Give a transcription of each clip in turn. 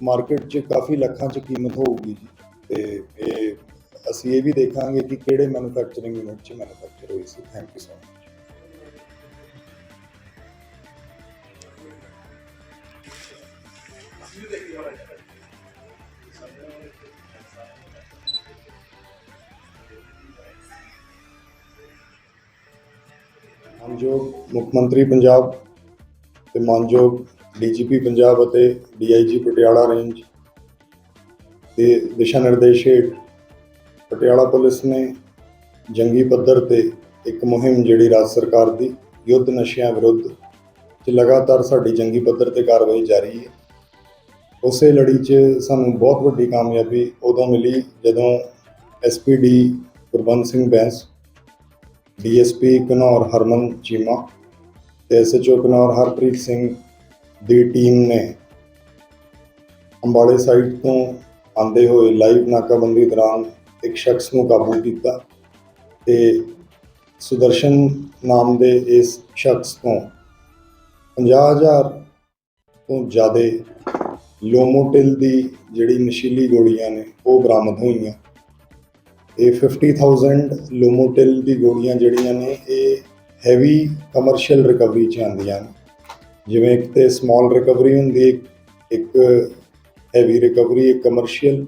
Market 'ਚ ਕਾਫੀ ਲੱਖਾਂ 'ਚ ਕੀਮਤ ਹੋਊਗੀ ਜੀ ਤੇ ਇਹ ਅਸੀਂ ਇਹ ਵੀ ਦੇਖਾਂਗੇ ਕਿ ਕਿਹੜੇ ਮੈਨੂਫੈਕਚਰਿੰਗ ਯੂਨਿਟ 'ਚ ਮੈਨੂਫੈਕਚਰ ਹੋਈ ਸੀ। ਥੈਂਕ ਯੂ ਸੋ ਮਚ ਮਾਨਯੋਗ ਮੁੱਖ ਮੰਤਰੀ ਪੰਜਾਬ ਤੇ ਮਾਨਯੋਗ ਡੀਜੀਪੀ ਪੰਜਾਬ ਅਤੇ ਡੀਆਈਜੀ ਪਟਿਆਲਾ ਰੇਂਜ ਦੇ ਦਿਸ਼ਾ ਨਿਰਦੇਸ਼ ਹੇਠ ਪਟਿਆਲਾ ਪੁਲਿਸ ਨੇ ਜੰਗੀ ਪੱਧਰ ਤੇ ਇੱਕ ਮੁਹਿੰਮ ਜਿਹੜੀ ਰਾਜ ਸਰਕਾਰ ਦੀ ਯੁੱਧ ਨਸ਼ਿਆਂ ਵਿਰੁੱਧ ਚ ਲਗਾਤਾਰ ਸਾਡੀ ਜੰਗੀ ਪੱਧਰ ਤੇ ਕਾਰਵਾਈ ਜਾਰੀ ਹੈ। ਉਸੇ ਲੜੀ 'ਚ ਸਾਨੂੰ ਬਹੁਤ ਵੱਡੀ ਕਾਮਯਾਬੀ ਉਦੋਂ ਮਿਲੀ ਜਦੋਂ ਐਸਪੀਡੀ ਗੁਰਬੰਦ ਸਿੰਘ ਬੈਂਸ ਡੀਐਸਪੀ ਘਨੌਰ ਹਰਮਨ ਚੀਮਾ ਤੇ ਐਸਐਚਓ ਘਨੌਰ ਹਰਪ੍ਰੀਤ ਸਿੰਘ ਦੀ ਟੀਮ ਨੇ ਅੰਬਾਲੇ ਸਾਈਡ ਤੋਂ ਆਂਦੇ ਹੋਏ ਲਾਈਵ ਨਾਕਾਬੰਦੀ ਦੌਰਾਨ ਇੱਕ ਸ਼ਖਸ ਨੂੰ ਕਾਬੂ ਕੀਤਾ ਤੇ ਸੁਦਰਸ਼ਨ ਨਾਮ ਦੇ ਇਸ ਸ਼ਖਸ ਤੋਂ 50000 ਤੋਂ ਜ਼ਿਆਦਾ ਲੋਮੋਟਿਲ ਦੀ ਜਿਹੜੀ ਨਸ਼ੀਲੀ ਗੋਲੀਆਂ ਨੇ, ਉਹ ਬਰਾਮਦ ਹੋਈਆਂ। ਇਹ 50000 ਲੋਮੋਟਿਲ ਦੀ ਗੋਲੀਆਂ ਜਿਹੜੀਆਂ ਨੇ, ਇਹ ਹੈਵੀ ਕਮਰਸ਼ੀਅਲ ਰਿਕਵਰੀ ਚ ਆਉਂਦੀਆਂ ਨੇ। ਜਿਵੇਂ ਇੱਕ ਤੇ ਸਮਾਲ ਰਿਕਵਰੀ ਹੁੰਦੀ ਹੈ, ਇੱਕ ਹੈਵੀ ਰਿਕਵਰੀ ਇੱਕ ਕਮਰਸ਼ੀਅਲ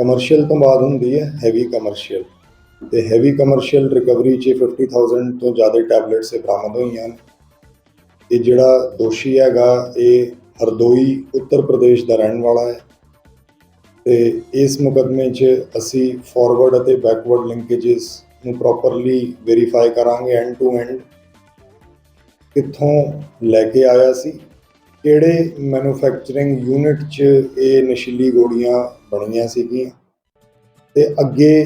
ਕਮਰਸ਼ੀਅਲ ਤੋਂ ਬਾਅਦ ਹੁੰਦੀ ਹੈ ਹੈਵੀ ਕਮਰਸ਼ੀਅਲ ਤੇ ਹੈਵੀ ਕਮਰਸ਼ੀਅਲ ਰਿਕਵਰੀ ਚ 50000 ਤੋਂ ਜ਼ਿਆਦਾ ਟੈਬਲੇਟਸ ਇਹ ਬਰਾਮਦ ਹੋਈਆਂ ਨੇ ਇਹ ਜਿਹੜਾ ਦੋਸ਼ੀ ਹੈਗਾ, ਇਹ ਹਰਦੋਈ ਉੱਤਰ ਪ੍ਰਦੇਸ਼ ਦਾ ਰਹਿਣ ਵਾਲਾ ਹੈ। ਤੇ ਇਸ ਮੁਕਦਮੇ 'ਚ ਅਸੀਂ ਫਾਰਵਰਡ ਅਤੇ ਬੈਕਵਰਡ ਲਿੰਕੇजेस ਨੂੰ ਪ੍ਰੋਪਰਲੀ ਵੈਰੀਫਾਈ ਕਰਾਂਗੇ ਐਂਡ ਟੂ ਐਂਡ ਕਿੱਥੋਂ ਲੈ ਕੇ ਆਇਆ ਸੀ? ਕਿਹੜੇ ਮੈਨੂਫੈਕਚਰਿੰਗ ਯੂਨਿਟ 'ਚ ਇਹ ਨਸ਼ੀਲੀ ਗੋਲੀਆਂ ਬਣੀਆਂ ਸੀਗੀਆਂ? ਤੇ ਅੱਗੇ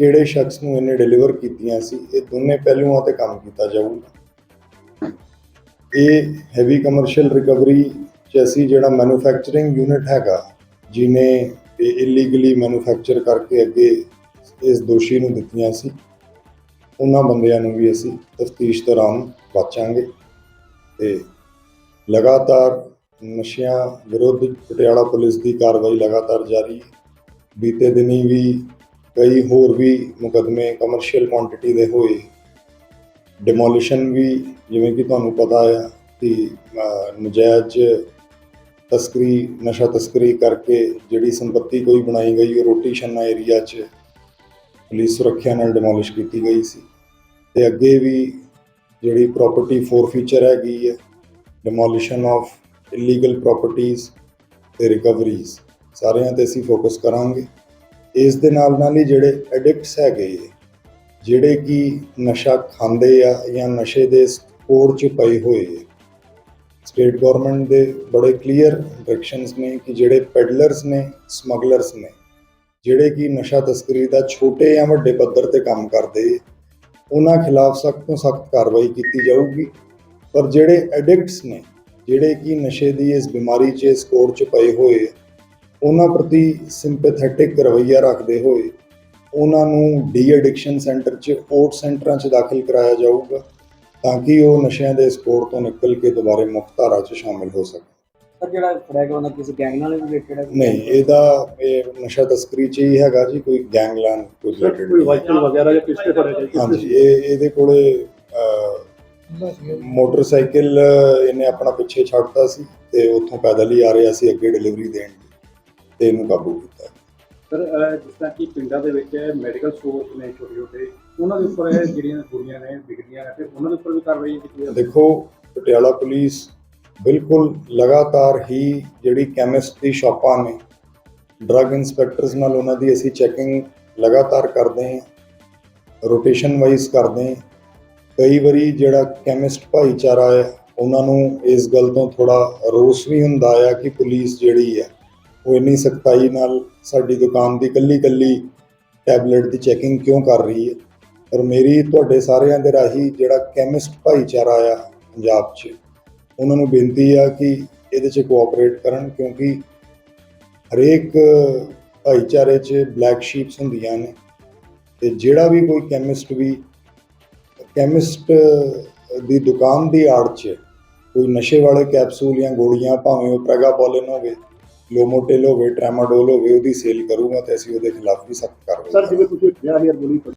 ਕਿਹੜੇ ਸ਼ਖਸ ਨੂੰ ਇਹਨੇ ਡਿਲੀਵਰ ਕੀਤੀਆਂ ਸੀ? ਇਹ ਦੋਨੇ ਪਹਿਲੂਆਂ ਤੇ ਕੰਮ ਕੀਤਾ ਜਾਊਗਾ। ਇਹ ਹੈਵੀ ਕਮਰਸ਼ੀਅਲ ਰਿਕਵਰੀ 'ਚ ਅਸੀਂ ਜਿਹੜਾ ਮੈਨੂਫੈਕਚਰਿੰਗ ਯੂਨਿਟ ਹੈਗਾ ਜਿਨੇ ਇਹ ਇਲੀਗਲੀ ਮੈਨੂਫੈਕਚਰ ਕਰਕੇ ਅੱਗੇ ਇਸ ਦੋਸ਼ੀ ਨੂੰ ਦਿੱਤੀਆਂ ਸੀ, ਉਹਨਾਂ ਬੰਦਿਆਂ ਨੂੰ ਵੀ ਅਸੀਂ ਤਫਤੀਸ਼ ਦੌਰਾਨ ਬਾਚਾਂਗੇ ਤੇ ਲਗਾਤਾਰ ਨਸ਼ਿਆਂ ਵਿਰੁੱਧ ਪਟਿਆਲਾ ਪੁਲਿਸ ਦੀ ਕਾਰਵਾਈ ਲਗਾਤਾਰ ਜਾਰੀ ਹੈ। ਬੀਤੇ ਦਿਨੀ ਵੀ ਕਈ ਹੋਰ ਵੀ ਮੁਕਦਮੇ ਕਮਰਸ਼ੀਅਲ ਕੁਆਂਟੀਟੀ ਦੇ ਹੋਏ। ਡਿਮੋਲੀਸ਼ਨ ਵੀ ਜਿਵੇਂ ਕਿ ਤੁਹਾਨੂੰ ਪਤਾ ਆ ਕਿ ਅਹ, ਨਜਾਇਜ਼ ਤਸਕਰੀ ਨਸ਼ਾ ਤਸਕਰੀ ਕਰਕੇ ਜਿਹੜੀ ਸੰਪਤੀ ਕੋਈ ਬਣਾਈ ਗਈ ਉਹ ਰੋਟੀ ਛੰਨਾ ਏਰੀਆ 'ਚ ਪੁਲਿਸ ਸੁਰੱਖਿਆ ਨਾਲ ਡਿਮੋਲਿਸ਼ ਕੀਤੀ ਗਈ ਸੀ। ਤੇ ਅੱਗੇ ਵੀ ਜਿਹੜੀ ਪ੍ਰਾਪਰਟੀ ਫੋਰਫੀਚਰ ਹੈਗੀ ਹੈ ਡਿਮੋਲੀਸ਼ਨ ਆਫ ਇਲੀਗਲ ਪ੍ਰਾਪਰਟੀਆਂ ਤੇ ਰਿਕਵਰੀਜ਼ ਸਾਰਿਆਂ ਤੇ ਅਸੀਂ ਫੋਕਸ ਕਰਾਂਗੇ। ਇਸ ਦੇ ਨਾਲ ਨਾਲ ਹੀ ਜਿਹੜੇ ਐਡਿਕਟਸ ਹੈਗੇ ਹੈ, ਜਿਹੜੇ ਕਿ ਨਸ਼ਾ ਖਾਂਦੇ ਆ ਜਾਂ ਨਸ਼ੇ ਦੇ ਕੋੜ 'ਚ ਪਏ ਹੋਏ ਆ ਸਟੇਟ ਗਵਰਨਮੈਂਟ ਦੇ ਬੜੇ ਕਲੀਅਰ ਡਾਇਰੈਕਸ਼ਨਸ ਨੇ ਕਿ ਜਿਹੜੇ ਪੈਡਲਰਸ ਨੇ ਸਮਗਲਰਸ ਨੇ ਜਿਹੜੇ ਕਿ ਨਸ਼ਾ ਤਸਕਰੀ ਦਾ ਛੋਟੇ ਜਾਂ ਵੱਡੇ ਪੱਧਰ ਤੇ ਕੰਮ ਕਰਦੇ ਉਹਨਾਂ ਖਿਲਾਫ ਸਖਤ ਤੋਂ ਸਖਤ ਕਾਰਵਾਈ ਕੀਤੀ ਜਾਊਗੀ। ਪਰ ਜਿਹੜੇ ਐਡਿਕਟਸ ਨੇ ਜਿਹੜੇ ਕਿ ਨਸ਼ੇ ਦੀ ਇਸ ਬਿਮਾਰੀ 'ਚ ਇਸ ਕੋੜ 'ਚ ਪਏ ਹੋਏ ਉਹਨਾਂ ਪ੍ਰਤੀ ਸਿੰਪੈਥੈਟਿਕ ਰਵੱਈਆ ਰੱਖਦੇ ਹੋਏ ਉਹਨਾਂ ਨੂੰ ਡੀ ਐਡਿਕਸ਼ਨ ਸੈਂਟਰ 'ਚ ਓਟ ਸੈਂਟਰਾਂ 'ਚ ਦਾਖਲ ਕਰਾਇਆ ਜਾਊਗਾ ਤਾਂ ਕਿ ਉਹ ਨਸ਼ਿਆਂ ਦੇ ਇਸ ਕੋੜ ਤੋਂ ਨਿਕਲ ਕੇ ਦੁਬਾਰੇ ਮੁਕਤ ਧਾਰਾ 'ਚ ਸ਼ਾਮਿਲ ਹੋ ਸਕਣ ਸਰ ਜਿਹੜਾ ਫੜਿਆ ਗਿਆ ਉਹਨਾਂ ਕਿਸੇ ਗੈਂਗ ਨਾਲ ਰਿਲੇਟਡ ਹੈ ਨਹੀਂ ਇਹਦਾ ਇਹ ਨਸ਼ਾ ਤਸਕਰੀ ਚ ਹੀ ਹੈਗਾ ਜੀ ਕੋਈ ਗੈਂਗਲਾਨ ਕੋਈ ਸਰ related ਕੋਈ। ਵਾਈਕਲ ਵਗੈਰਾ ਜਾਂ ਪਿਸਟਲ ਫੜਿਆ ਗਿਆ ਹਾਂਜੀ ਇਹ ਇਹਦੇ ਕੋਲੇ ਮੋਟਰਸਾਈਕਲ ਇਹਨੇ ਆਪਣਾ ਪਿੱਛੇ ਛੱਡਤਾ ਸੀ ਤੇ ਉੱਥੋਂ ਪੈਦਲ ਹੀ ਆ ਰਿਹਾ ਸੀ ਅੱਗੇ ਡਿਲੀਵਰੀ ਦੇਣ ਤੇ ਇਹਨੂੰ ਕਾਬੂ ਕੀਤਾ। ਸਰ ਜਿਸ ਤਰ੍ਹਾਂ ਕਿ ਪਿੰਡਾਂ ਦੇ ਵਿੱਚ ਮੈਡੀਕਲ ਸਟੋਰਸ ਨੇ ਛੋਟੇ ਛੋਟੇ ਉਹਨਾਂ ਦੇ ਉੱਪਰ ਇਹ ਜਿਹੜੀਆਂ ਕੁੜੀਆਂ ਨੇ ਵਿਕਦੀਆਂ ਨੇ ਤੇ ਉਹਨਾਂ ਦੇ ਉੱਪਰ ਵੀ ਕਾਰਵਾਈ ਕੀਤੀ ਦੇਖੋ ਪਟਿਆਲਾ ਪੁਲਿਸ ਬਿਲਕੁਲ ਲਗਾਤਾਰ ਹੀ ਜਿਹੜੀ ਕੈਮਿਸਟ ਦੀ ਸ਼ਾਪਾਂ ਨੇ ਡਰੱਗ ਇਨਸਪੈਕਟਰਸ ਨਾਲ ਉਹਨਾਂ ਦੀ ਅਸੀਂ ਚੈਕਿੰਗ ਲਗਾਤਾਰ ਕਰਦੇ ਹਾਂ ਰੋਟੇਸ਼ਨ ਵਾਈਜ਼ ਕਰਦੇ ਹਾਂ ਕਈ ਵਾਰੀ ਜਿਹੜਾ ਕੈਮਿਸਟ ਭਾਈਚਾਰਾ ਹੈ ਉਹਨਾਂ ਨੂੰ ਇਸ ਗੱਲ ਤੋਂ ਥੋੜਾ ਰੋਸ ਵੀ ਹੁੰਦਾ ਆ ਕਿ ਪੁਲਿਸ ਜਿਹੜੀ ਹੈ ਉਹ ਇੰਨੀ ਸਖਤਾਈ ਨਾਲ ਸਾਡੀ ਦੁਕਾਨ ਦੀ ਕੱਲੀ ਕੱਲੀ ਟੈਬਲੇਟ ਦੀ ਚੈਕਿੰਗ ਕਿਉਂ ਕਰ ਰਹੀ ਹੈ ਪਰ ਮੇਰੀ ਤੁਹਾਡੇ ਸਾਰਿਆਂ ਦੇ ਰਾਹੀਂ ਜਿਹੜਾ ਕੈਮਿਸਟ ਭਾਈਚਾਰਾ ਆ ਪੰਜਾਬ 'ਚ, ਉਹਨਾਂ ਨੂੰ ਬੇਨਤੀ ਆ ਕਿ ਇਹਦੇ 'ਚ ਕੋਆਪਰੇਟ ਕਰਨ ਕਿਉਂਕਿ ਹਰੇਕ ਭਾਈਚਾਰੇ 'ਚ ਬਲੈਕ ਸ਼ੀਪਸ ਹੁੰਦੀਆਂ ਨੇ ਤੇ ਜਿਹੜਾ ਵੀ ਕੋਈ ਕੈਮਿਸਟ ਵੀ ਕੈਮਿਸਟ ਦੀ ਦੁਕਾਨ ਦੀ ਆੜ 'ਚ ਕੋਈ ਨਸ਼ੇ ਵਾਲੇ ਕੈਪਸੂਲ ਜਾਂ ਗੋਲੀਆਂ ਭਾਵੇਂ ਉਹ ਪ੍ਰੈਗਾਬੋਲਿਨ ਹੋਵੇ ਲੋਮੋਟੇਲ ਹੋਵੇ ਟ੍ਰੈਮਾਡੋਲ ਹੋਵੇ ਉਹਦੀ ਸੇਲ ਕਰੂਗਾ ਤੇ ਅਸੀਂ ਉਹਦੇ ਖਿਲਾਫ ਵੀ ਸਖਤ ਕਾਰਵਾਈ ਸਰ ਜਿਵੇਂ ਤੁਸੀਂ 50000 ਗੋਲੀ